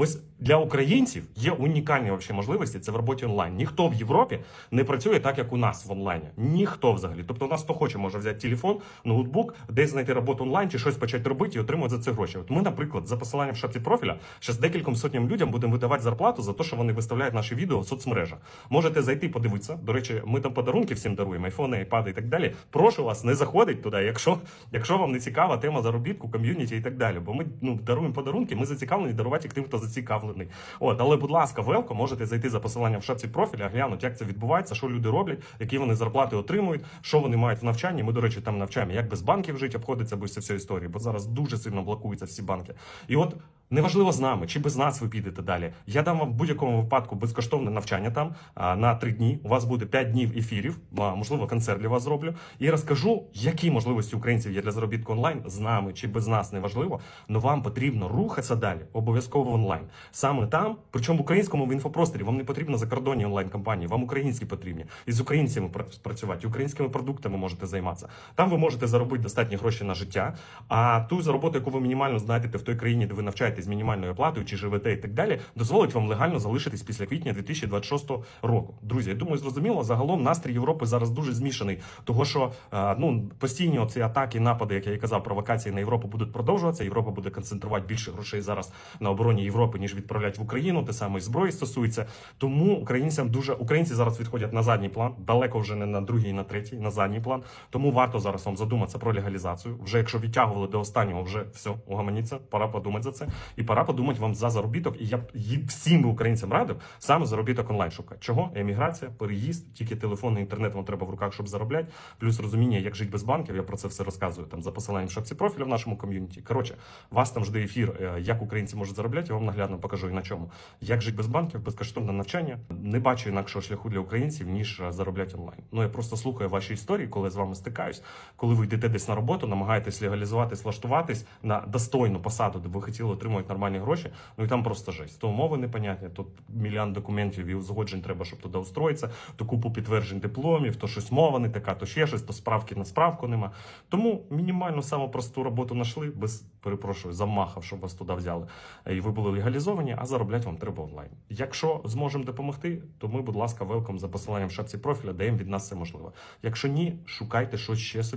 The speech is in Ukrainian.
was для українців є унікальні вообще можливості це в роботі онлайн. Ніхто в Європі не працює так, як у нас в онлайні. Ніхто взагалі. Тобто, у нас хто хоче, може взяти телефон, ноутбук, десь знайти роботу онлайн чи щось почати робити і отримувати за це гроші. От ми, наприклад, за посиланням в шапці профіля, зараз декільком сотням людям будемо видавати зарплату за те, що вони виставляють наші відео в соцмережах. Можете зайти подивитися. До речі, ми там подарунки всім даруємо, айфони, айпади і так далі. Прошу вас, не заходить туди, якщо, якщо вам не цікава тема заробітку, ком'юніті і так далі. Бо ми ну, даруємо подарунки, ми зацікавлені дарувати тим, хто зацікавлений. От, але, будь ласка, велко, можете зайти за посиланням в шапці профіля, глянути, як це відбувається, що люди роблять, які вони зарплати отримують, що вони мають в навчанні. Ми, до речі, там навчаємо, як без банків жити, обходиться без цієї історії, бо зараз дуже сильно блокуються всі банки. І от неважливо з нами чи без нас ви підете далі. Я дам вам в будь-якому випадку безкоштовне навчання там на три дні. У вас буде 5 днів ефірів, можливо, концерт для вас зроблю. І розкажу, які можливості українців є для заробітку онлайн з нами чи без нас, неважливо. Але вам потрібно рухатися далі, обов'язково онлайн. Саме там, причому в українському в інфопросторі, вам не потрібно закордонні онлайн-компанії, вам українські потрібні. І з українцями пра- працювати, українськими продуктами можете займатися. Там ви можете заробити достатні гроші на життя. А ту зароботу, яку ви мінімально знайдете в той країні, де ви навчаєтесь з мінімальною оплатою чи живете і так далі, дозволить вам легально залишитись після квітня 2026 року. Друзі, я думаю, зрозуміло. Загалом настрій Європи зараз дуже змішаний, того що е, ну постійні оці атаки, напади, як я і казав, провокації на Європу будуть продовжуватися. Європа буде концентрувати більше грошей зараз на обороні Європи, ніж відправлять в Україну. Те саме зброї стосується. Тому українцям дуже українці зараз відходять на задній план, далеко вже не на другий, на третій, на задній план. Тому варто зараз вам задуматися про легалізацію. Вже якщо відтягували до останнього, вже все, угаманіться, пора подумати за це. І пора подумати вам за заробіток. І я б всім українцям радив саме заробіток онлайн шукати. Чого? Еміграція, переїзд, тільки телефон і інтернет вам треба в руках, щоб заробляти. Плюс розуміння, як жити без банків. Я про це все розказую там за посиланням шапці профіля в нашому ком'юніті. Коротше, вас там жде ефір, е, як українці можуть заробляти. Я вам наглядно покажу і на чому. Як жити без банків, безкоштовне навчання. Не бачу інакшого шляху для українців, ніж е, заробляти онлайн. Ну я просто слухаю ваші історії, коли з вами стикаюсь, коли ви йдете десь на роботу, намагаєтесь легалізуватись, влаштуватись на достойну посаду, де ви хотіли отримувати нормальні гроші. Ну і там просто жесть. То умови непонятні, тут мільйон документів і узгоджень треба, щоб туди устроїтися, то купу підтверджень дипломів, то щось мова не така, то ще щось, то справки на справку нема. Тому мінімальну саму просту роботу знайшли, без перепрошую, замахав, щоб вас туди взяли. Е, І ви були легалізовані, а заробляти вам треба онлайн. Якщо зможемо допомогти, то ми, будь ласка, велком за посиланням в шапці профіля, даємо від нас все можливе. Якщо ні, шукайте щось ще собі.